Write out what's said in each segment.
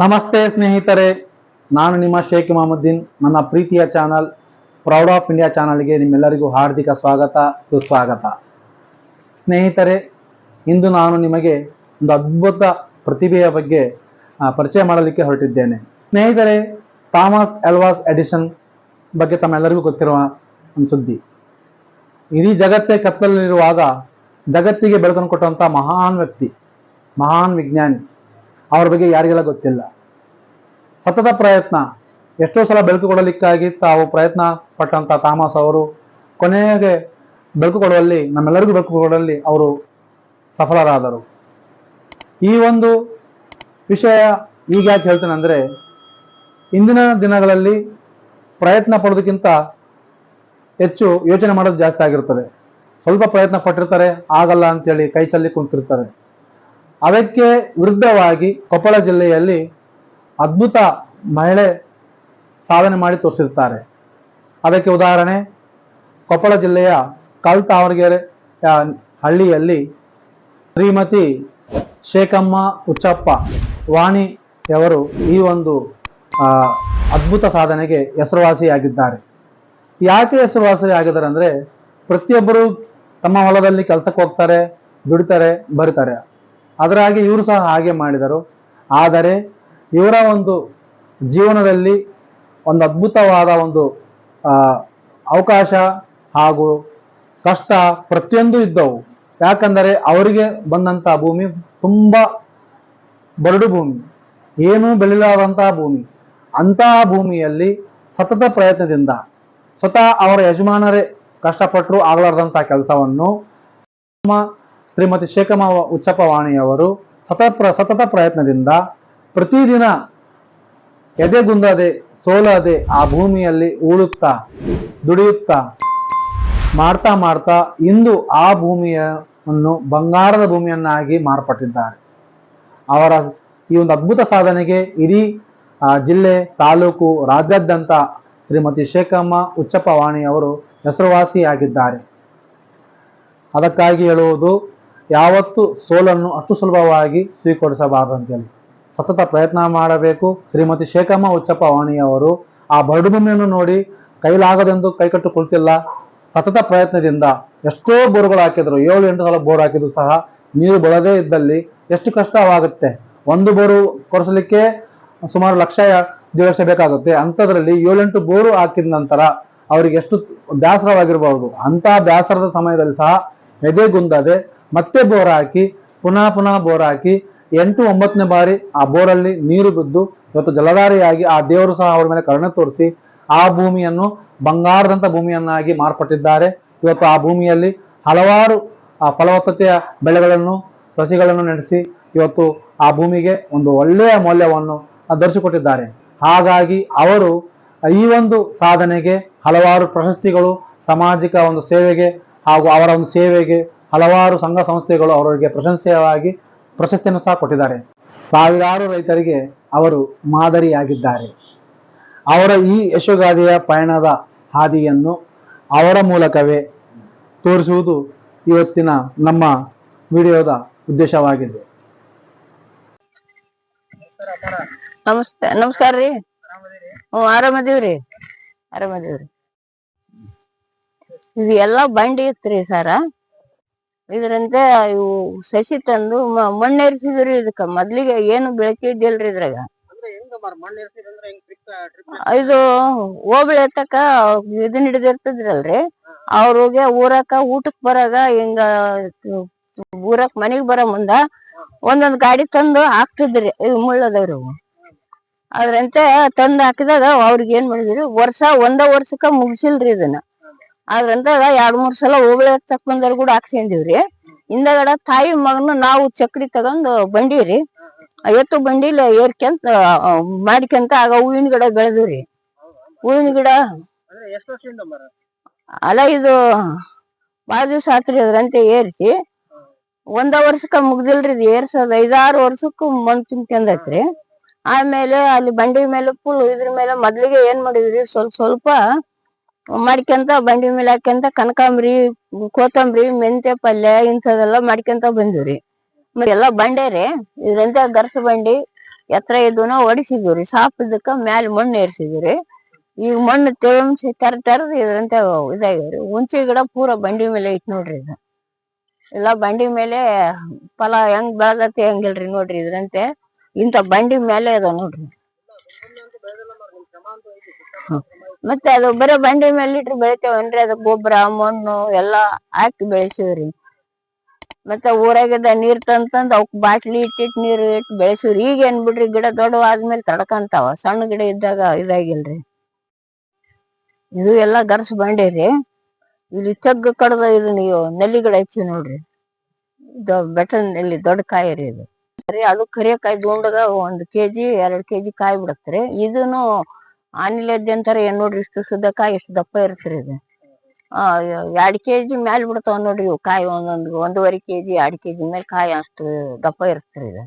ನಮಸ್ತೆ ಸ್ನೇಹಿತರೆ, ನಾನು ನಿಮ್ಮ ಶೇಖ್ ಮಹಮ್ಮದ್ದೀನ್ ನನ್ನ ಪ್ರೀತಿಯ ಚಾನಲ್, ಪ್ರೌಡ್ ಆಫ್ ಇಂಡಿಯಾ ಚಾನಲ್ಗೆ ನಿಮ್ಮೆಲ್ಲರಿಗೂ ಹಾರ್ದಿಕ ಸ್ವಾಗತ, ಸುಸ್ವಾಗತ. ಸ್ನೇಹಿತರೆ, ಇಂದು ನಾನು ನಿಮಗೆ ಒಂದು ಅದ್ಭುತ ಪ್ರತಿಭೆಯ ಬಗ್ಗೆ ಪರಿಚಯ ಮಾಡಲಿಕ್ಕೆ ಹೊರಟಿದ್ದೇನೆ. ಸ್ನೇಹಿತರೆ, ಥಾಮಸ್ ಎಲ್ವಾಸ್ ಎಡಿಷನ್ ಬಗ್ಗೆ ತಮ್ಮೆಲ್ಲರಿಗೂ ಗೊತ್ತಿರುವ ಒಂದು ಸುದ್ದಿ. ಇಡೀ ಜಗತ್ತೇ ಕತ್ತಲಲ್ಲಿರುವಾಗ ಜಗತ್ತಿಗೆ ಬೆಳಕನ್ನು ಕೊಟ್ಟಂಥ ಮಹಾನ್ ವ್ಯಕ್ತಿ, ಮಹಾನ್ ವಿಜ್ಞಾನಿ ಅವ್ರ ಬಗ್ಗೆ ಯಾರಿಗೆಲ್ಲ ಗೊತ್ತಿಲ್ಲ. ಸತತ ಪ್ರಯತ್ನ. ಎಷ್ಟೋ ಸಲ ಬೆಳಕು ಕೊಡಲಿಕ್ಕಾಗಿ ತಾವು ಪ್ರಯತ್ನ ಪಟ್ಟಂತ ಥಾಮಸ್ ಅವರು, ಕೊನೆಗೆ ಬೆಳಕು ಕೊಡುವಲ್ಲಿ ನಮ್ಮೆಲ್ಲರಿಗೂ ಬೆಳಕು ಕೊಡುವಲ್ಲಿ ಅವರು ಸಫಲರಾದರು. ಈ ಒಂದು ವಿಷಯ ಈಗ ಯಾಕೆ ಹೇಳ್ತೇನೆ ಅಂದರೆ, ಇಂದಿನ ದಿನಗಳಲ್ಲಿ ಪ್ರಯತ್ನ ಪಡೋದಕ್ಕಿಂತ ಹೆಚ್ಚು ಯೋಚನೆ ಮಾಡೋದು ಜಾಸ್ತಿ ಆಗಿರ್ತದೆ. ಸ್ವಲ್ಪ ಪ್ರಯತ್ನ ಪಟ್ಟಿರ್ತಾರೆ, ಆಗಲ್ಲ ಅಂತೇಳಿ ಕೈ ಚಲ್ಲಿ ಕುಂತಿರ್ತಾರೆ. ಅದಕ್ಕೆ ವಿರುದ್ಧವಾಗಿ ಕೊಪ್ಪಳ ಜಿಲ್ಲೆಯಲ್ಲಿ ಅದ್ಭುತ ಮಹಿಳೆ ಸಾಧನೆ ಮಾಡಿ ತೋರಿಸಿರ್ತಾರೆ. ಅದಕ್ಕೆ ಉದಾಹರಣೆ, ಕೊಪ್ಪಳ ಜಿಲ್ಲೆಯ ಕಲ್ ತಾವರಗೆರೆ ಹಳ್ಳಿಯಲ್ಲಿ ಶ್ರೀಮತಿ ಶೇಖಮ್ಮ ಉಚ್ಚಪ್ಪ ವಾಣಿಯವರು ಈ ಒಂದು ಅದ್ಭುತ ಸಾಧನೆಗೆ ಹೆಸರುವಾಸಿಯಾಗಿದ್ದಾರೆ. ಯಾಕೆ ಹೆಸರುವಾಸಿ ಆಗಿದ್ದಾರೆ ಅಂದರೆ ಪ್ರತಿಯೊಬ್ಬರು ತಮ್ಮ ಹೊಲದಲ್ಲಿ ಕೆಲಸಕ್ಕೆ ಹೋಗ್ತಾರೆ, ದುಡಿತಾರೆ, ಬರೀತಾರೆ. ಅದರಾಗಿ ಇವರು ಸಹ ಹಾಗೆ ಮಾಡಿದರು. ಆದರೆ ಇವರ ಒಂದು ಜೀವನದಲ್ಲಿ ಒಂದು ಅದ್ಭುತವಾದ ಒಂದು ಅವಕಾಶ ಹಾಗೂ ಕಷ್ಟ ಪ್ರತಿಯೊಂದು ಇದ್ದವು. ಯಾಕಂದರೆ ಅವರಿಗೆ ಬಂದಂಥ ಭೂಮಿ ತುಂಬ ಬರಡು ಭೂಮಿ, ಏನೂ ಬೆಳೆಯಲಾದಂತಹ ಭೂಮಿ. ಅಂತಹ ಭೂಮಿಯಲ್ಲಿ ಸತತ ಪ್ರಯತ್ನದಿಂದ ಸ್ವತಃ ಅವರ ಯಜಮಾನರೇ ಕಷ್ಟಪಟ್ಟರು ಆಗಲಾರ್ದಂಥ ಕೆಲಸವನ್ನು ನಮ್ಮ ಶ್ರೀಮತಿ ಶೇಖಮ್ಮ ಉಚ್ಚಪ್ಪವಾಣಿಯವರು ವಾಣಿಯವರು ಸತತ ಪ್ರ- ಸತತ ಪ್ರಯತ್ನದಿಂದ ಪ್ರತಿದಿನ ಎದೆಗುಂದದೆ ಸೋಲದೆ ಆ ಭೂಮಿಯಲ್ಲಿ ಉಳುತ್ತಾ, ದುಡಿಯುತ್ತಾ, ಮಾಡ್ತಾ ಮಾಡ್ತಾ ಇಂದು ಆ ಭೂಮಿಯನ್ನು ಬಂಗಾರದ ಭೂಮಿಯನ್ನಾಗಿ ಮಾರ್ಪಟ್ಟಿದ್ದಾರೆ. ಅವರ ಈ ಒಂದು ಅದ್ಭುತ ಸಾಧನೆಗೆ ಇಡೀ ಜಿಲ್ಲೆ, ತಾಲೂಕು, ರಾಜ್ಯಾದ್ಯಂತ ಶ್ರೀಮತಿ ಶೇಖಮ್ಮ ಉಚ್ಚಪ್ಪ ವಾಣಿ ಅವರು ಹೆಸರುವಾಸಿಯಾಗಿದ್ದಾರೆ. ಅದಕ್ಕಾಗಿ ಹೇಳುವುದು ಯಾವತ್ತು ಸೋಲನ್ನು ಅಷ್ಟು ಸುಲಭವಾಗಿ ಸ್ವೀಕರಿಸಬಾರದು ಅಂತೇಳಿ ಸತತ ಪ್ರಯತ್ನ ಮಾಡಬೇಕು. ಶ್ರೀಮತಿ ಶೇಖಮ್ಮ ಉಚ್ಚಪ್ಪ ವಾಣಿಯವರು ಆ ಬರಡು ಭೂಮಿಯನ್ನು ನೋಡಿ ಕೈಲಾಗದೆಂದು ಕೈಕಟ್ಟು ಕುಳಿತಿಲ್ಲ ಸತತ ಪ್ರಯತ್ನದಿಂದ ಎಷ್ಟೋ ಬೋರ್ಗಳು ಹಾಕಿದ್ರು. ಏಳು ಎಂಟು ಸಲ ಬೋರ್ ಹಾಕಿದ್ರು ಸಹ. ನೀರು ಬರದೇ ಇದ್ದಲ್ಲಿ ಎಷ್ಟು ಕಷ್ಟವಾಗುತ್ತೆ. ಒಂದು ಬೋರು ಕೊರೆಸಲಿಕ್ಕೆ ಸುಮಾರು ಲಕ್ಷ ದಿವಸ ಬೇಕಾಗುತ್ತೆ. ಅಂಥದ್ರಲ್ಲಿ ಏಳೆಂಟು ಬೋರು ಹಾಕಿದ ನಂತರ ಅವರಿಗೆ ಎಷ್ಟು ಬೇಸರವಾಗಿರಬಹುದು ಅಂತ ಬೇಸರದ ಸಮಯದಲ್ಲಿ ಸಹ ಎದೆಗುಂದದೆ ಮತ್ತೆ ಬೋರ್ ಹಾಕಿ, ಪುನಃ ಪುನಃ ಬೋರ್ ಹಾಕಿ, ಎಂಟು ಒಂಬತ್ತನೇ ಬಾರಿ ಆ ಬೋರಲ್ಲಿ ನೀರು ಬಿದ್ದು ಇವತ್ತು ಜಲಧಾರಿಯಾಗಿ ಆ ದೇವರು ಸಹ ಅವರ ಮೇಲೆ ಕರುಣೆ ತೋರಿಸಿ ಆ ಭೂಮಿಯನ್ನು ಬಂಗಾರದಂತ ಭೂಮಿಯನ್ನಾಗಿ ಮಾರ್ಪಟ್ಟಿದ್ದಾರೆ. ಇವತ್ತು ಆ ಭೂಮಿಯಲ್ಲಿ ಹಲವಾರು, ಆ ಫಲವತ್ತತೆಯ ಬೆಳೆಗಳನ್ನು, ಸಸಿಗಳನ್ನು ನಡೆಸಿ ಇವತ್ತು ಆ ಭೂಮಿಗೆ ಒಂದು ಒಳ್ಳೆಯ ಮೌಲ್ಯವನ್ನು ಧರಿಸಿಕೊಟ್ಟಿದ್ದಾರೆ ಹಾಗಾಗಿ ಅವರು ಈ ಒಂದು ಸಾಧನೆಗೆ ಹಲವಾರು ಪ್ರಶಸ್ತಿಗಳು, ಸಾಮಾಜಿಕ ಒಂದು ಸೇವೆಗೆ ಹಾಗೂ ಅವರ ಒಂದು ಸೇವೆಗೆ ಹಲವಾರು ಸಂಘ ಸಂಸ್ಥೆಗಳು ಅವರಿಗೆ ಪ್ರಶಂಸೆಯವಾಗಿ ಪ್ರಶಸ್ತಿಯನ್ನು ಸಹ ಕೊಟ್ಟಿದ್ದಾರೆ. ಸಾವಿರಾರು ರೈತರಿಗೆ ಅವರು ಮಾದರಿಯಾಗಿದ್ದಾರೆ. ಅವರ ಈ ಯಶೋಗಾದಿಯ ಪಯಣದ ಹಾದಿಯನ್ನು ಅವರ ಮೂಲಕವೇ ತೋರಿಸುವುದು ಇವತ್ತಿನ ನಮ್ಮ ವಿಡಿಯೋದ ಉದ್ದೇಶವಾಗಿದೆ. ನಮಸ್ಕಾರ ರೀ. ಹ್ಞೂ, ಆರಾಮದೀವ್ರಿ? ಆರಾಮದೀವ್ರಿ. ಇದು ಎಲ್ಲಾ ಬಂಡಿ ಇತ್ರಿ ಸರ? ಇದ್ರಂತೆ ಇವು ಸಸಿ ತಂದು ಮ- ಮಣ್ಣ್ ಏರ್ಸಿದ್ರಿ ಇದಕ್ಕ. ಮೊದ್ಲಿಗೆ ಏನು ಬೆಳಕಿದ್ದಿಲ್ರಿ ಇದ್ರಾಗ. ಇದು ಹೋಬಳಿ ಎತ್ತಕ ಇದನ್ ಹಿಡಿದಿರ್ತದ್ರಲ್ರಿ. ಅವ್ರಿಗೆ ಊರಕ ಊಟಕ್ ಬರಾಗ ಹಿಂಗ ಊರಕ್ ಮನಿಗ್ ಬರೋ ಮುಂದ ಒಂದೊಂದ್ ಗಾಡಿ ತಂದು ಹಾಕ್ತಿದ್ರಿ ಇವ್ ಮುಳ್ಳದವ್ರಿ. ಅದ್ರಂತೆ ತಂದ್ ಹಾಕಿದಾಗ ಅವ್ರಿಗೆ ಏನ್ ಮಾಡಿದ್ರಿ? ವರ್ಷ ಒಂದ ವರ್ಷಕ್ಕ ಮುಗಿಸಿಲ್ರಿ ಇದನ್ನ. ಅದ್ರಂತ ಎರಡ್ ಮೂರ್ ಸಲ ಹೋಬಳಿ ಚಕ್ ಬಂದವ್ರು ಕೂಡ ಹಾಕ್ಸಿಂದಿವ್ರಿ ಹಿಂದಗಡ ತಾಯಿ ಮಗನ ನಾವು ಚಕ್ಡಿ ತಗೊಂಡು ಬಂಡೀವ್ರಿ ರೀ ಎತ್ತು ಬಂಡಿಲ ಏರ್ಕೆಂತ ಮಾಡ್ಕೊಂತ ಆಗ ಹೂವಿನ ಗಿಡ ಬೆಳೆದ್ರಿ ಹೂವಿನ ಗಿಡ ಅಲ್ಲ ಇದು ಬಾಳ ದಿವ್ಸ ಆತ್ರಿ ಅದ್ರಂತೆ ಏರ್ಸಿ. ಒಂದ ವರ್ಷಕ್ಕ ಮುಗ್ದಿಲ್ರಿ ಇದು ಏರ್ಸೋದ್. ಐದಾರು ವರ್ಷಕ್ಕೂ ಮಣ್ ತುಂಬ್ಕೊಂಡೈತ್ರಿ ಆಮೇಲೆ ಅಲ್ಲಿ ಬಂಡಿ ಮೇಲೆ ಫುಲ್ ಇದ್ರ ಮೇಲೆ ಮೊದ್ಲಿಗೆ ಏನ್ ಮಾಡಿದ್ರಿ? ಸ್ವಲ್ಪ ಸ್ವಲ್ಪ ಮಾಡ್ಕೊಂತ, ಬಂಡಿ ಮೇಲೆ ಹಾಕ್ಯಂತ ಕನಕಾಂಬ್ರಿ, ಕೊತ್ತಂಬರಿ, ಮೆಂತ್ಯ ಪಲ್ಯ ಇಂಥದೆಲ್ಲ ಮಾಡ್ಕೊಂತ ಬಂದಿವ್ರಿ. ಎಲ್ಲಾ ಬಂಡೆ ರೀ ಇದ್ರಂತೆ ಗರ್ಸ ಬಂಡಿ ಎತ್ತರ ಇದ್ದುನ ಹೊಡಿಸಿದ್ವಿ ಸಾಪ್ ಇದ್ದಕ್ಕ ಮ್ಯಾಲ ಮಣ್ಣು ಏರ್ಸಿದ್ವಿ ಈಗ ಮಣ್ಣು ತೇವಂಸಿ ತೆರ, ತರದ್ ಇದ್ರಂತ ಇದಾಗ್ಯಾವ್ರಿ. ಹುಣ್ಸೆ ಗಿಡ ಪೂರ ಬಂಡಿ ಮೇಲೆ ಐತ್ ನೋಡ್ರಿ ಇದು. ಎಲ್ಲ ಬಂಡಿ ಮೇಲೆ ಫಲ ಹೆಂಗ್ ಬೆಳದತಿ ಹಂಗಿಲ್ರಿ ನೋಡ್ರಿ ಇದ್ರಂತೆ. ಇಂತ ಬಂಡಿ ಮೇಲೆ ಅದ ನೋಡ್ರಿ. ಹ್ಮ್. ಮತ್ತೆ ಅದು ಬರೀ ಬಂಡಿ ಮೇಲೆ ಇಟ್ರೆ ಬೆಳಿತೇವನ್ರಿ ಅದು ಗೊಬ್ಬರ, ಮಣ್ಣು ಎಲ್ಲಾ ಹಾಕಿ ಬೆಳೆಸಿವ್ರಿ. ಮತ್ತೆ ಊರಾಗಿದ್ದ ನೀರ್ ತಂದ್ ತಂದ್ ಅವಕ್ ಬಾಟ್ಲಿ ಇಟ್ಟಿಟ್ ನೀರ್ ಇಟ್ಟು ಬೆಳೆಸಿವ್ರಿ. ಈಗ ಏನ್ ಬಿಡ್ರಿ, ಗಿಡ ದೊಡ್ಡವಾದ್ಮೇಲೆ ತಡ್ಕಂತಾವ. ಸಣ್ಣ ಗಿಡ ಇದ್ದಾಗ ಇದಾಗಿಲ್ರಿ. ಇದು ಎಲ್ಲಾ ಗರ್ಸ್ ಬಂಡಿ ರೀ. ಇಲ್ಲಿ ತಗ್ಗ ಕಡ್ದ ಇದು ನೀವು ನೆಲ್ಲಿ ಗಿಡ ಹಚ್ಚಿ ನೋಡ್ರಿ. ಇದು ಬೆಟ್ಟದ ನೆಲ್ಲಿ, ದೊಡ್ಡ ಕಾಯಿ ರೀ ಇದು. ಅದು ಕರಿಯಕಾಯಿ ದುಂಡಗ ಒಂದ್ ಕೆಜಿ, ಎರಡ್ ಕೆಜಿ ಕಾಯಿ ಬಿಡತ್ರಿ ಇದೂನು ಆನಿಲದ್ದೆ ಅಂತಾರೆ ಏನ್ ನೋಡ್ರಿ ಇಷ್ಟು ಶುದ್ಧ ಕಾಯಿ, ಎಷ್ಟು ದಪ್ಪ ಇರ್ತೀರಿ ಇದು. ಎರಡ್ ಕೆಜಿ ಮ್ಯಾಲ ಬಿಡ್ತಾವ ನೋಡ್ರಿ ಇವು ಕಾಯಿ, ಒಂದೊಂದು, ಒಂದೂವರೆ ಕೆಜಿ ಕೆ ಜಿ ಮೇಲೆ ಕಾಯಿ ಅಷ್ಟು ದಪ್ಪ ಇರ್ತೀರಿ ಇದು.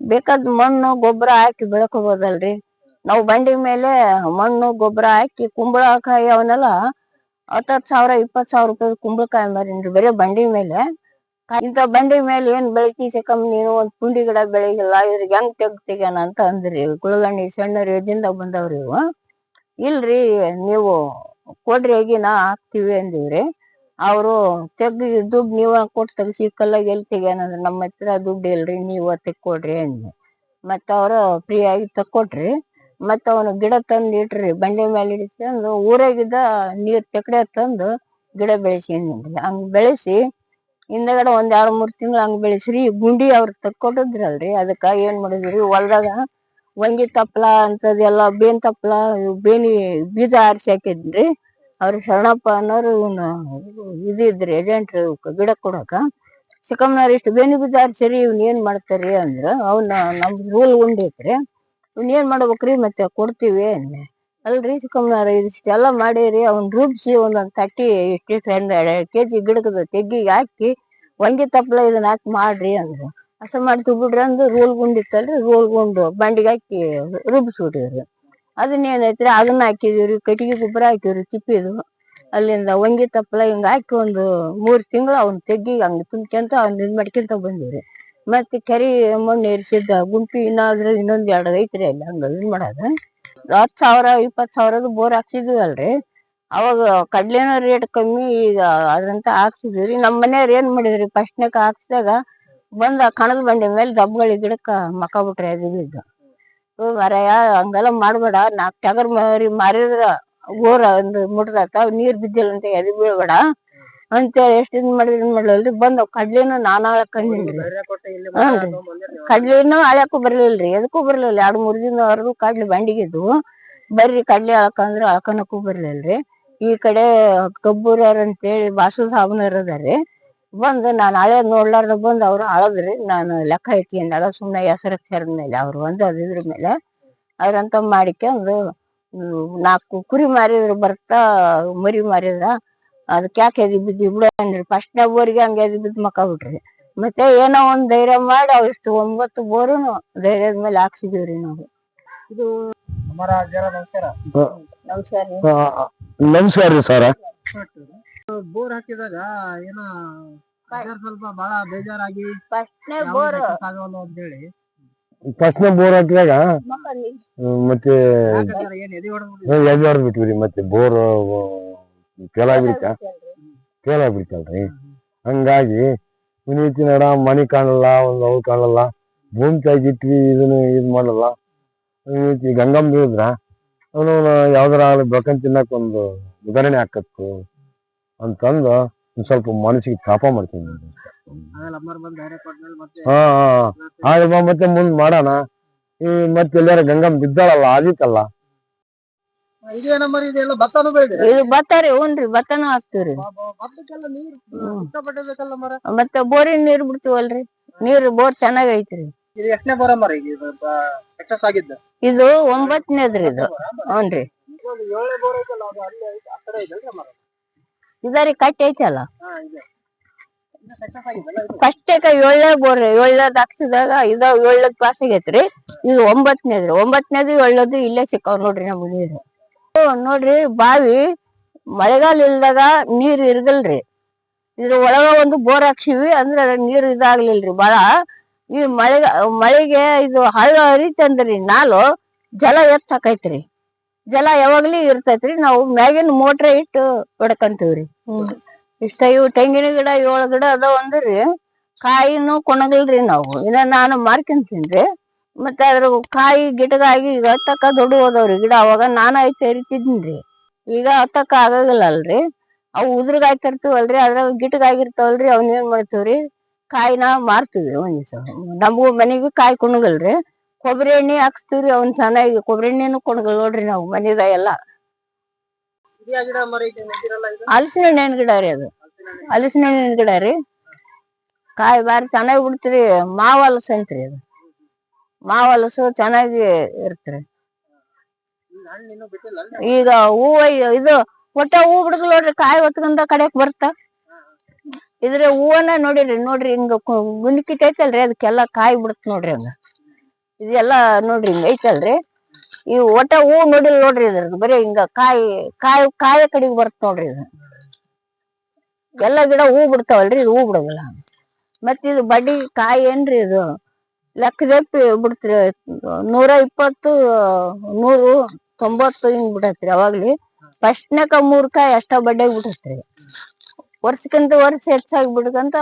ಬೇಕಾದ ಮಣ್ಣು, ಗೊಬ್ಬರ ಹಾಕಿ ಬೆಳ್ಕೋಬೋದಲ್ರಿ. ನಾವು ಬಂಡಿ ಮೇಲೆ ಮಣ್ಣು, ಗೊಬ್ಬರ ಹಾಕಿ ಕುಂಬಳಕಾಯಿ ಅವನ್ನೆಲ್ಲ ಹತ್ತತ್ತು ಸಾವಿರ, ಇಪ್ಪತ್ತು ಸಾವಿರ ರೂಪಾಯಿ ಕುಂಬಳಕಾಯಿ ಮಾರಿನ್ರಿ. ಬರೀ ಬಂಡಿ ಮೇಲೆ. ಇಂಥ ಬಂಡಿ ಮೇಲೆ ಏನ್ ಬೆಳಿತಿ ಸಿಕ್ಕಮ್ಮ ನೀನು ಒಂದ್ ಪುಂಡಿ ಗಿಡ ಬೆಳಿಗಿಲ್ಲ ಇವ್ರಿಗೆ ಹೆಂಗ್ ತೆಗ್ ತೆಗ್ಯಾನ ಅಂತ ಅಂದ್ರಿ. ಕುಳಗಣ್ಣಿ ಸಣ್ಣ ರೇಜಿಂದ ಬಂದವ್ರಿ ಇವು ಇಲ್ರಿ, ನೀವು ಕೊಡ್ರಿ ಆಗಿ ನಾ ಹಾಕ್ತಿವಿ ಅಂದಿವ್ರಿ. ಅವರು ತೆಗ್ದು ದುಡ್ಡು ನೀವ ಕೊಟ್ಟು ತೆಗ್ಸಿ ಕಲ್ಲಾಗ ಎಲ್ಲಿ ತೆಗಿಯೋಣಂದ್ರೆ ನಮ್ಮ ಹತ್ರ ದುಡ್ಡು ಇಲ್ರಿ, ನೀವು ತೆಕ್ಕೊಡ್ರಿ ಅಂದ್ರೆ ಮತ್ತ ಅವರು ಫ್ರೀ ಆಗಿ ತಕ್ಕೊಟ್ರಿ ಮತ್ತು ಅವನು ಗಿಡ ತಂದು ಇಟ್ರಿ, ಬಂಡೆ ಮೇಲೆ ಇಡಿಸ್ಕೊಂಡು ಊರಾಗಿದ್ದ ನೀರ್ ತೆಕ್ಕಡೆ ತಂದು ಗಿಡ ಬೆಳೆಸಿದ್ರಿ ಹಂಗೆ ಬೆಳೆಸಿ ಹಿಂದಗಡೆ ಒಂದು ಎರಡು ಮೂರು ತಿಂಗಳು ಹಂಗೆ ಬೆಳೆಸ್ರಿ ಗುಂಡಿ ಅವ್ರ ತಕ್ಕೊಟ್ಟಿದ್ರಲ್ರಿ, ಅದಕ್ಕ ಏನು ಮಾಡಿದ್ರಿ ಹೊಲ್ದಾಗ ಒಂಗಿ ತಪ್ಲ ಅಂತದೆಲ್ಲ ಬೇನ್ ತಪ್ಲ ಬೇನಿ ಬೀಜ ಆರಿಸಿ ಹಾಕಿದ್ರಿ. ಅವ್ರ ಶರಣಪ್ಪ ಅನ್ನೋರು ಇವ್ನ ಇದಿದ್ರಿ ಏಜೆಂಟ್ ಗಿಡ ಕೊಡಕ. ಚಿಕ್ಕಮ್ಮನವ್ರು ಇಷ್ಟು ಬೇನಿ ಬೀಜ ಆರಿಸಿರಿ, ಇವ್ನ ಏನ್ ಮಾಡ್ತಾರಿ ಅಂದ್ರ, ಅವ್ನ ನಮ್ ರೂಲ್ ಉಂಡೈತ್ರಿ ಇವ್ನ ಏನ್ ಮಾಡ್ಬೇಕ್ರಿ, ಮತ್ತೆ ಕೊಡ್ತೀವಿ ಅಂದೆ. ಅಲ್ರಿ ಚಿಕ್ಕಮ್ಮನವ್ರ ಇಷ್ಟೆಲ್ಲ ಮಾಡಿರಿ, ಅವ್ನ ರೂಪಿಸಿ ಒಂದೊಂದ್ ತಟ್ಟಿ ಇಷ್ಟಿಷ್ಟು ಎರಡು ಎರಡ್ ಕೆಜಿ ಗಿಡಕ್ಕದ ತೆಗ್ಗಿಗೆ ಹಾಕಿ, ಒಂಗಿ ತಪ್ಲ ಇದನ್ನ ಹಾಕಿ ಮಾಡ್ರಿ ಅಂದ್ರು. ಅಷ್ಟ ಮಾಡ್ತೀವಿ ಬಿಡ್ರಿ ಅಂದು ರೋಲ್ ಗುಂಡ್ ಇತ್ತಲ್ರಿ ರೋಲ್ ಗುಂಡು, ಬಂಡಿಗೆ ಹಾಕಿ ರುಬ್ಬಿಸ್ಬಿಟ್ಟಿವ್ರಿ ರೀ ಅದನ್ನ ಹಾಕಿದೀವ್ರಿ, ಕಟ್ಟಿಗೆ ಗೊಬ್ಬರ ಹಾಕಿವ್ರಿ, ತಿಪ್ಪಿದು. ಅಲ್ಲಿಂದ ಒಂಗಿ ತಪ್ಪಲ ಹಿಂಗ ಹಾಕಿ ಒಂದು ಮೂರು ತಿಂಗಳು ಅವ್ನ ತೆಗ್ಗಿ ಹಂಗ ತುಂಬ್ಕೊಂತ ಅವ್ನ ಇದ್ ಮಾಡ್ಕೊಂತ ಬಂದಿವ್ರಿ. ಮತ್ತೆ ಕೆರಿ ಮಣ್ಣು ಏರ್ಸಿದ್ದ ಗುಂಪಿ ಇನ್ನಾದ್ರೂ ಇನ್ನೊಂದ್ ಎರಡು ಐತ್ರಿ ಅಲ್ಲಿ, ಹಂಗ ಇದ್ ಮಾಡೋದು. ಹತ್ತು ಸಾವಿರ, ಇಪ್ಪತ್ತು ಸಾವಿರದ ಬೋರ್ ಹಾಕ್ಸಿದ್ವಿ ಅಲ್ರಿ ಅವಾಗ ಕಡ್ಲೆನ ರೇಟ್ ಕಮ್ಮಿ ಈಗ ಅದ್ರಂತ ಹಾಕ್ಸಿದ್ವಿ ನಮ್ಮ ಮನೆಯವ್ರು ಏನ್ ಮಾಡಿದ್ರಿ ಫಸ್ಟ್ನಾಗ ಹಾಕ್ಸಿದಾಗ ಬಂದ ಕಣದ ಬಂಡಿ ಮೇಲೆ ದಬ್ಬಗಳಿ ಗಿಡಕ್ಕ ಮಕ್ಕ ಬಿಟ್ರೆ ಅದು ಬಿದ್ದು ಹ್ಞೂ ಹಂಗೆಲ್ಲ ಮಾಡ್ಬೇಡ. ನಾಕ್ ಟಗರ್ ಮರಿ, ಮಾರಿದ್ರ ಊರ ಒಂದು ಮುಟ್ದತ್ತ ನೀರ್ ಬಿದ್ದಿಲ್ಲ ಅಂತ ಎದೆ ಬೀಳ್ಬೇಡ. ಅಂತೇಳಿ ಎಷ್ಟ್ ಇದ್ ಮಾಡಿದ್ರೆ ಮಾಡ್ಲಿ ಬಂದ್ ಕಡ್ಲಿನ ನಾನ್ ಹಾಳಕ್ ಹ್ಞೂನ್ರಿ. ಕಡ್ಲಿನೂ ಅಳ್ಯಾಕು ಬರ್ಲಿಲ್ರಿ. ಎದಕ್ಕೂ ಬರ್ಲಿಲ್ಲ. ಎರಡ್, ಮೂರ್ ದಿನವರೆಗೂ ಕಡ್ಲಿ ಬಂಡಿಗಿದ್ವು ಬರ್ರಿ, ಕಡ್ಲಿ ಅಳ್ಕಂದ್ರ ಅಳಕನಕ್ಕೂ ಬರ್ಲಿಲ್ರಿ. ಈ ಕಡೆ ಕಬ್ಬೂರವ್ರ ಅಂತೇಳಿ ಬಾಸು ಸಾಬನವ್ರ ಅದಾರಿ ಬಂದು ನಾನು ಹಳೇದ್ ನೋಡ್ಲಾರ್ದ ಬಂದು ಅವ್ರು ಅಳದ್ರಿ ನಾನು ಲೆಕ್ಕ ಇಟ್ಕೊಂಡಾಗ ಸುಮ್ನೆ ಹೆಸರು ಮೇಲೆ ಅವ್ರು ಒಂದು ಅದ್ ಇದ್ರ ಮೇಲೆ ಅದ್ರಂತ ಮಾಡಿಕೊಂಡು ನಾಲ್ಕು ಕುರಿ ಮಾರಿದ್ರು ಬರ್ತಾ ಮರಿ ಮಾರಿದ್ರ ಅದಕ್ಕೆ ಯಾಕೆ ಎದಿ ಬಿದ್ದಿ ಬಿಡು ಅಂದ್ರಿ. ಫಸ್ಟ್ನೇ ಬೋರಿಗೆ ಹಂಗೆ ಎದಿ ಬಿದ್ದು ಮಕ್ಕ ಬಿಟ್ರಿ. ಮತ್ತೆ ಏನೋ ಒಂದ್ ಧೈರ್ಯ ಮಾಡಿ ಅವಿಷ್ಟು ಒಂಬತ್ತು ಬೋರುನು ಧೈರ್ಯದ ಮೇಲೆ ಹಾಕ್ಸಿದೀವ್ರಿ ನಾವು. ನಮಸ್ಕಾರ. ರೀ. ನಮಸ್ಕಾರ ರೀ ಸರ. ಬೋರ್ ಹಾಕಿದಾಗ ಏನೋ ಸ್ವಲ್ಪ ಬಹಳ ಬೇಜಾರಾಗಿ ಫಸ್ಟ್ನೇ ಬೋರ್ ಆಗಲ್ಲ ಅಂತ ಹೇಳಿ. ಫಸ್ಟ್ನೇ ಬೋರ್ ಹಾಕಿದಾಗ ಮತ್ತೆ ಏನ್ ಎದೆ ಹೊಡೆದ್ಬಿಟ್ವಿ ಮತ್ತೆ ಬೋರ್ ಕೇಳಾಗ್ಬಿಡ್ತ ಕೇಳಾಗ್ಬಿಡ್ತಲ್ರಿ ಹಂಗಾಗಿ ಪುನೀತಿ ನಡ ಮನಿ ಕಾಣಲ್ಲ ಒಂದು ಅವು ಕಾಣಲ್ಲ ಭೂಮಿ ತಾಗಿಟ್ವಿ ಇದನ್ನ ಇದ್ ಮಾಡಲ್ಲ. ಪುನೀತಿ ಗಂಗಮ್ಮ ಬೀಳಿದ್ರ ಅವನು ಯಾವ್ದಾರ ಆಗ್ಲಿ ಬೆಳ್ಕೊಂಡ್ ತಿನ್ನಕ್ ಒಂದು ಉದಾಹರಣೆ ಹಾಕತ್ತು. ಅಂತಂದು ಒಂದ್ ಸ್ವಲ್ಪ ಮನಸ್ಸಿಗೆ ತಾಪ ಮಾಡ್ತೀನಿ ಹಾ ಹಾ ಮತ್ತೆ ಮುಂದ್ ಮಾಡೋಣ. ಈ ಮತ್ತೆ ಎಲ್ಲಾರ ಗಂಗಮ್ಮ ಬಿದ್ದಾಳಲ್ಲ ಆದಿತ್ತಲ್ಲ? ಇದೇ ನಂಬರ್ ಇದೆಲ್ಲ ಭತ್ತನೂ ಬೆಳೆದಿದೆ. ಇದು ಭತ್ತ ರೀ ಹ್ಞೂನ್ರಿ ಭತ್ತನೂ ಹಾಕ್ತಿವ್ರಿ ಮತ್ತ ನೀರು ಬೋರಿನ ಬಿಡ್ತೀವಲ್ರಿ? ನೀರು ಬೋರ್ ಚೆನ್ನಾಗ್ ಐತ್ರಿ ಇದು ಎಷ್ಟನೇ ಬರ ಮರ ಈಗ ಇದು ಸಕ್ಸಸ್ ಆಗಿದ್ದು? ಇದು ಒಂಬತ್ತನೇದ್ರಿ ಇದು. ಹ್ಞೂನ್ರಿ ಇದರಿ ಕಟ್ಟಿ ಐತಲ್ಲ? ಫಸ್ಟ್ ಏಳನೇ ಬೋರ್ ಏಳನೇದ್ ಹಾಕ್ಸಿದಾಗ ಇದ ಏಳ್ನೇದ್ ಪಾಸ್ ಆಗೈತ್ರಿ. ಇದು ಒಂಬತ್ತನೇದ್ರಿ ಒಂಬತ್ತನೇದು ಏಳನೇದು ಇಲ್ಲೇ ಸಿಕ್ಕಾವ್ ನೋಡ್ರಿ ನಮ್ ನೀರು ನೋಡ್ರಿ ಬಾವಿ ಮಳೆಗಾಲ ಇಲ್ದಾಗ ನೀರ್ ಇರ್ಗಲ್ರಿ ಇದ್ರ ಒಳಗ ಒಂದು ಬೋರ್ ಹಾಕ್ಸಿವಿ ಅಂದ್ರೆ ಅದ್ರ ನೀರ್ ಇದಾಗ್ಲಿಲ್ರಿ ಬಾಳ. ಈ ಮಳೆಗ ಮಳೆಗೆ ಇದು ಹಳ್ಳ ಹರಿತಂದ್ರಿ ನಾಲು ಜಲ ಹೆಚ್ಚಾಕೈತ್ರಿ ಜಲ ಯಾವಾಗ್ಲೂ ಇರ್ತೈತ್ರಿ. ನಾವು ಮ್ಯಾಗಿನ ಮೋಟ್ರ್ ಇಟ್ಟು ಹೊಡ್ಕಂತೀವ್ರಿ. ಇಷ್ಟ ಇವು ತೆಂಗಿನ ಗಿಡ, ಏಳು ಗಿಡ ಅದಾವ ಅಂದ್ರಿ. ಕಾಯಿನೂ ಕೊಣಗಲ್ರಿ ನಾವು. ಇನ್ನ ನಾನು ಮಾರ್ಕೊಂತೀನ್ರಿ ಮತ್ತೆ ಅದ್ರ ಕಾಯಿ ಗಿಡಗಾಗಿ ಈಗ ಹತ್ತಕ್ಕ ದೊಡ್ಡ ಹೋದವ್ರಿ. ಗಿಡ ಅವಾಗ ನಾನು ಐತೆ ಹರಿತಿದ್ನ್ರಿ ಈಗ ಹತ್ತಕ್ಕ ಆಗಂಗಿಲ್ಲ ಅಲ್ರಿ ಅವು ಉದ್ರಗಾಯಿ ತರ್ತೀವಲ್ರಿ ಅದ್ರಾಗ ಗಿಟಗಾಗಿರ್ತಾವಲ್ರಿ ಅವ್ನ ಏನ್ ಮಾಡ್ತೀವ್ರಿ? ಕಾಯಿನ ಮಾರ್ತೀವಿ ಒಂದ್ ದಿವ್ಸ. ನಮಗೂ ಮನೆಗೂ ಕಾಯಿ ಕುಣಗಲ್ರಿ. ಕೊಬ್ಬರಿ ಎಣ್ಣೆ ಹಾಕ್ಸ್ತೀವ್ರಿ ಅವ್ನ ಚೆನ್ನಾಗಿ ಕೊಬ್ಬರಿ ಎಣ್ಣೆನು ಕೊಡ್ಗಲ್ ನೋಡ್ರಿ ನಾವು ಮನೆದ ಎಲ್ಲ. ಹಲಸಿನ ಹಣ್ಣಿನ ಗಿಡ ರೀ ಅದು. ಹಲಸಿನ ಹಣ್ಣಿನ ಗಿಡ ರೀ. ಕಾಯಿ ಬಾರಿ ಚೆನ್ನಾಗಿ ಬಿಡ್ತೀರಿ ಮಾವು ಹಲಸು ಅಂತ್ರಿ ಅದು. ಮಾವು ಹಲಸು ಚೆನ್ನಾಗಿ ಇರ್ತ್ರಿ. ಈಗ ಅಲ್ರಿ? ಹೂವ ಇದು ಒಟ್ಟ ಹೂ ಬಿಡುದಿಲ್ಲ ನೋಡ್ರಿ ಕಾಯಿ ಹೊತ್ಕೊಂಡ ಕಡೆಕ್ ಬರ್ತ. ಇದ್ರ ಹೂವನ್ನ ನೋಡಿರಿ ನೋಡ್ರಿ ಹಿಂಗ ಗುನ್ಕಿತೈತಲ್ರಿ ಅದಕ್ಕೆಲ್ಲ ಕಾಯಿ ಬಿಡುತ್ತೆ ನೋಡ್ರಿ ಹಂಗ ಇದೆಲ್ಲಾ ನೋಡ್ರಿ ಹಿಂಗ ಐತಲ್ರಿ? ಈ ಒಟ್ಟ ಹೂ ನೋಡಿಲ್ ನೋಡ್ರಿ ಇದ್ರದ್ದು ಬರೀ ಹಿಂಗ ಕಾಯಿ ಕಾಯಿ, ಕಾಯ ಕಡೆಗೆ ಬರ್ತ ನೋಡ್ರಿ ಇದು. ಎಲ್ಲ ಗಿಡ ಹೂ ಬಿಡ್ತಾವಲ್ರಿ, ಇದು ಹೂ ಬಿಡೋದಿಲ್ಲ. ಮತ್ತೆ ಇದು ಬಡ್ಡಿ ಕಾಯಿ ಏನ್ರಿ ಇದು? ಲೆಕ್ಕದಪ್ಪಿ ಬಿಡ್ತ್ರಿ, ನೂರ ಇಪ್ಪತ್ತು, ನೂರು, ತೊಂಬತ್ತು ಹಿಂಗ್ ಬಿಡತ್ರಿ ಅವಾಗ್ಲಿ. ಫಸ್ಟ್ನಾಕ ಮೂರ್ ಕಾಯಿ ಅಷ್ಟ ಬಡ್ಡಿಯಾಗಿ ಬಿಡತ್ರಿ. ವರ್ಷಕ್ಕಿಂತ ವರ್ಷ ಹೆಚ್ಚಾಗಿ ಬಿಡ್ಕಂತ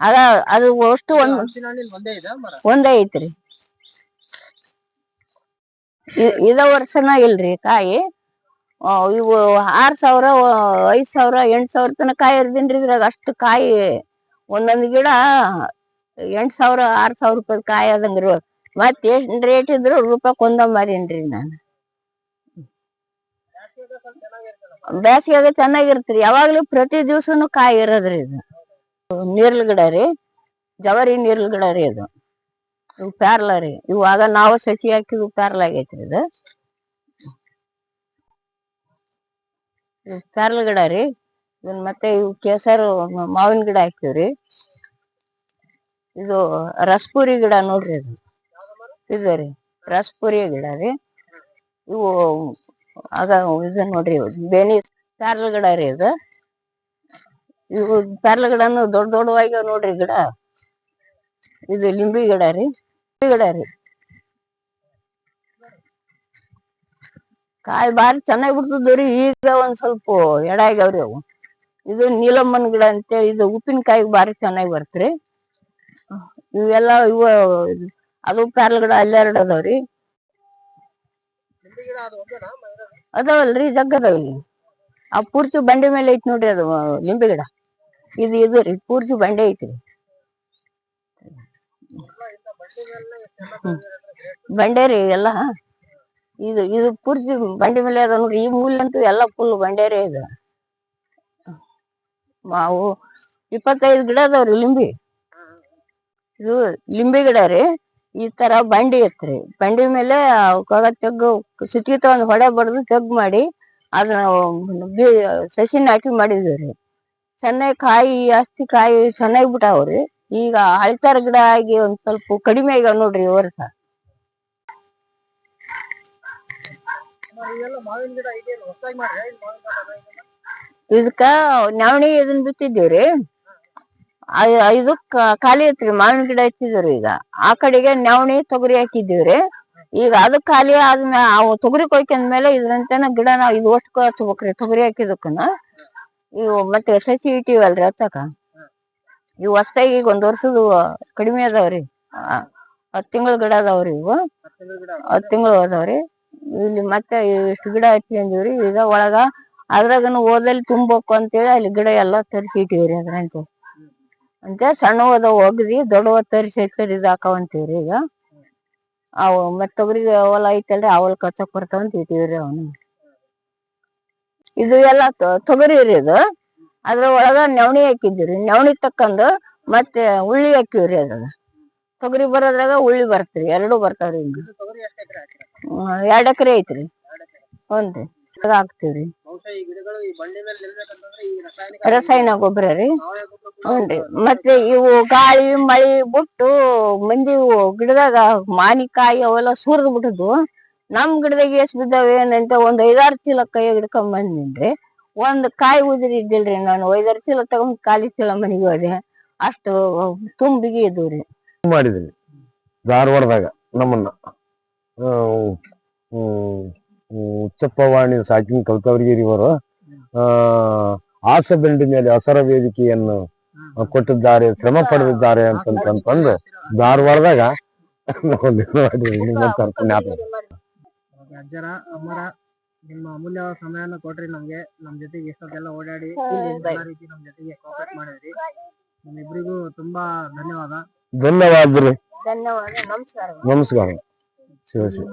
ಅದ ಅದು ಅಷ್ಟು ಒಂದ್ ಒಂದೇ ಐತ್ರಿ. ಇದ ವರ್ಷನ ಇಲ್ರಿ ಕಾಯಿ. ಇವು ಆರ್ ಸಾವಿರ ಐದ್ ಸಾವಿರ ಎಂಟ್ ಸಾವಿರ ತನಕ ಕಾಯಿ ಇರ್ದಿನ್ರಿ ಇದ್ರಾಗ. ಅಷ್ಟು ಕಾಯಿ ಒಂದೊಂದ್ ಗಿಡ ಎಂಟ್ ಸಾವಿರ ಆರ್ ಸಾವಿರ ರೂಪಾಯಿ ಕಾಯಿ ಆದಂಗ್ರು. ಮತ್ ಎಷ್ಟ್ ರೇಟ್ ಇದ್ರು ರೂಪಾಯಿ ಒಂದ ಮಾರೀನ್ರಿ ನಾನು. ಬೇಸಿಗೆಗ ಚೆನ್ನಾಗಿರ್ತೀರಿ. ಯಾವಾಗ್ಲೂ ಪ್ರತಿ ದಿವ್ಸನು ಕಾಯಿ ಇರೋದ್ರಿ ಇದು. ನೀರ್ಲ ಗಿಡ ರೀ, ಜವರಿ ನೀರ್ಲ ಗಿಡ ರೀ ಇದು ಇವು ಪ್ಯಾರ್ಲ ರೀ. ಇವಾಗ ನಾವು ಸಸಿ ಹಾಕಿದ್ವು ಪ್ಯಾರ್ಲ ಆಗೈತ್ರಿ ಇದು. ಪ್ಯಾರ್ಲ ಗಿಡ ರೀ. ಇದನ್ ಮತ್ತೆ ಇವು ಕೇಸರು ಮಾವಿನ ಗಿಡ ಹಾಕಿವ್ರಿ ಇದು ರಸ್ಪುರಿ ಗಿಡ ನೋಡ್ರಿ ಇದು. ಇದು ರೀ, ರಸ್ಪುರಿ ಗಿಡ ರೀ. ಇವು ಆಗ ಇದು ನೋಡ್ರಿ ಬೇನಿ ಪ್ಯಾರ್ಲ ಗಿಡ ರೀ ಇದು. ಇವು ಪ್ಯಾರ್ಲ ಗಿಡನು ದೊಡ್ಡ ದೊಡ್ಡವಾಗಿ ನೋಡ್ರಿ ಗಿಡ. ಇದು ಲಿಂಬಿ ಗಿಡ ರೀ. ಗಿಡ ರೀ. ಕಾಯಿ ಬಾರಿ ಚೆನ್ನಾಗಿ ಬಿಡ್ತಿದ್ವು ಈಗ ಒಂದ್ ಸ್ವಲ್ಪ ಎಡ ಆಗ್ಯಾವ್ರಿ ಅವು. ಇದು ನೀಲಮ್ಮನ್ ಗಿಡ ಅಂತೇಳಿ, ಇದು ಉಪ್ಪಿನಕಾಯಿ ಬಾರಿ ಚೆನ್ನಾಗಿ ಬರ್ತ್ರಿ ಇವೆಲ್ಲ ಇವ, ಅದು ಪ್ಯಾರ್ಲ ಗಿಡ ಅಲ್ಲೆರಡು ಅದಾವ್ರಿ? ಅದಾವಲ್ರಿ ಜಗ್ ಇಲ್ಲಿ. ಆ ಪೂರ್ತಿ ಬಂಡಿ ಮೇಲೆ ಐತಿ ನೋಡ್ರಿ ಅದು ಲಿಂಬೆ ಗಿಡ. ಇದು ಇದು ರೀ ಪೂರ್ತಿ ಬಂಡೆ ಐತ್ರಿ. ಬಂಡಿ ರೀ ಎಲ್ಲ. ಇದು ಇದು ಪೂರ್ತಿ ಬಂಡೆ ಮೇಲೆ ಅದ ನೋಡ್ರಿ, ಈ ಮೂಲಂತೂ ಎಲ್ಲ ಫುಲ್ ಬಂಡೆ ರೀ ಇದು. ಮಾವು, ಇಪ್ಪತ್ತೈದು ಗಿಡ ಅದಾವ್ರಿ ಲಿಂಬಿ. ಇದು ಲಿಂಬೆ ಗಿಡ ರೀ, ಈ ತರ ಬಂಡಿ ಐತ್ರಿ ಬಂಡಿ ಮೇಲೆ ಅವಕ್ಕಾಗ ತೆಗ್ಗು ಸುತ್ತಿಗೆ ತಗೊಂಡು ಹೊಡೆ ಬಡ್ದು ತೆಗ್ ಮಾಡಿ, ಅದನ್ನ ಸಸಿ ನಾಟಿ ಮಾಡಿದ್ವಿ ರೀ. ಚೆನ್ನಾಗಿ ಕಾಯಿ ಜಾಸ್ತಿ ಕಾಯಿ ಚೆನ್ನಾಗಿ ಬಿಟ್ಟಾವ್ರಿ. ಈಗ ಹಳ್ತಾರ ಗಿಡ ಆಗಿ ಒಂದ್ ಸ್ವಲ್ಪ ಕಡಿಮೆ ಆಗ್ಯಾವ ನೋಡ್ರಿ ಈ ವರ್ಷ? ಇದಕ್ಕ ನವಣಿ ಇದನ್ ಬಿತ್ತಿದ್ದೀವ್ರಿ. ಇದಕ್ ಇದು ಖಾಲಿ ಐತ್ರಿ ಮಾವಿನ ಗಿಡ ಹಚ್ಚಿದ್ರಿ ಈಗ. ಆ ಕಡೆಗೆ ನವಣಿ ತೊಗರಿ ಹಾಕಿದ್ದೀವ್ರಿ. ಈಗ ಅದು ಖಾಲಿ ಆದ್ಮೇಲೆ ಅವು ತೊಗರಿ ಕೊಯ್ಕೊಂಡ್ಮೇಲೆ ಇದ್ರಂತೆನ ಗಿಡ ನಾವ್ ಇದು ಒಟ್ಟು ಹಚ್ಬೇಕ್ರಿ ತೊಗರಿ ಹಾಕಿದಕ್ಕನ. ಇವು ಮತ್ತೆ ಸಸಿ ಇಟ್ಟಿವಲ್ರಿ ಹತ್ತಕ ಇವು ಹೊಸ್ತಾಗಿ ಈಗ ಒಂದ್ ವರ್ಷದ ಕಡಿಮೆ ಅದಾವ್ರಿ. ಹತ್ ಹತ್ತ್ ತಿಂಗಳ ಗಿಡ ಅದಾವ್ರಿ ಇವು. ಹತ್ತು ತಿಂಗ್ಳ ಅದಾವ್ರಿ. ಇಲ್ಲಿ ಮತ್ತೆ ಇಷ್ಟು ಗಿಡ ಹಚ್ಕೊಂಡಿವ್ರಿ ಈಗ ಒಳಗ ಅದ್ರಾಗನು ಓದಲ್ಲಿ ತುಂಬಬೇಕು ಅಂತೇಳಿ ಅಲ್ಲಿ ಗಿಡ ಎಲ್ಲಾ ತರಿಸಿ ಇಟ್ಟಿವ್ರಿ ಅದ್ರಂತೆ. ಅಂತ ಸಣ್ಣ ಅದಾವ ಒಗದಿ ದೊಡ್ಡವ ತರಿಸಿ ತರಿದ್ ಹಾಕವಂತೀವ್ರಿ ಈಗ. ಅವು ಮತ್ತ್ ತೊಗರಿ ಹೊಲ ಐತಲ್ರಿ ಅವಲ್ ಕಚ್ಚಕ್ ಬರ್ತಾವಂತ ಇಟ್ಟಿವ್ರಿ ಅವನು. ಇದು ಎಲ್ಲ ತೊಗರಿ ರೀ ಇದು. ಅದ್ರ ಒಳಗ ನವಣಿ ಹಾಕಿದ್ರಿ ನವಣಿ ತಕ್ಕಂದು ಮತ್ತೆ ಉಳ್ಳಿ ಹಾಕಿವ್ರಿ ಅದ ತೊಗರಿ ಬರೋದ್ರಾಗ ಉಳ್ಳಿ ಬರ್ತ್ರಿ ಎರಡು ಬರ್ತಾವ್ರಿ ಹಿಂಗ. ಎರಡ್ ಎಕರೆ ಐತ್ರಿ. ಹ್ಞೂ ಹಾಕ್ತಿವ್ರಿ ರಸಾಯನ ಗೊಬ್ಬರ ರೀ. ಹ್ಞೂನ್ರಿ ಮತ್ತೆ ಇವು ಗಾಳಿ, ಮಳಿ ಬಿಟ್ಟು ಮಂದಿ ಗಿಡದಾಗ ಮಾನಿಕಾಯಿ ಅವೆಲ್ಲ ಸುರಿದ್ ಬಿಟ್ಟದ್ವು ನಮ್ ಗಿಡದಾಗ ಎಷ್ಟ್ ಬಿದ್ದಾವೆ ಏನಂತ ಒಂದ್ ಐದಾರು ಚೀಲ ಕೈಯಾಗ ಹಿಡ್ಕೊಂಡ್ ಬಂದಿನ್ರಿ ಒಂದ್ ಕಾಯಿ ಉದ್ರಿ ಇದ್ದಿಲ್ರಿ ನಾನು ಐದಾರು ಚೀಲ ತಗೊಂಡ್ ಖಾಲಿ ಚೀಲ ಮನೆಗೆ ಹೋದೆ. ಅಷ್ಟು ತುಂಬಿಗೆ ಇದ್ರಿ ರೀ ಮಾಡಿದ್ರಿ ಧಾರವಾಡದಾಗ ನಮ್ಮನ್ನ. ಉಚ್ಚಪ್ಪ ವಾಣಿ ಹ್ಮ್, ಉಚ್ಚಪ್ಪವಾಣಿ ಸಾಕಿನ ಆ ಆಸ ಬೆಂಡಿ ಮೇಲೆ ಹಸರ ವೇದಿಕೆಯನ್ನು ಕೊಟ್ಟಿದ್ದಾರೆ ಶ್ರಮ ಪಡೆದಿದ್ದಾರೆ ಅಂತಂತಂದು ಧಾರವಾಡದಾಗ ಜ್ಞಾಪಕ. ಅಜ್ಜರ ಅಮ್ಮರ ನಿಮ್ಮ ಅಮೂಲ್ಯವಾದ ಸಮಯನ ಕೊಟ್ರಿ ನಮ್ಗೆ. ನಮ್ ಜೊತೆಗೆ ಎಷ್ಟೊತ್ತೆಲ್ಲ ಓಡಾಡಿ ಎಲ್ಲಾ ರೀತಿ ನಮ್ ಜೊತೆಗೆ ಕೋಆಪರೇಟ್ ಮಾಡಿದ್ರಿ. ನಿಮ್ಮಿಬ್ರಿಗೂ ತುಂಬಾ ಧನ್ಯವಾದ. ಧನ್ಯವಾದ ರೀ ಧನ್ಯವಾದ ನಮಸ್ಕಾರ. ನಮಸ್ಕಾರ. ಶಿವ ಶಿವ.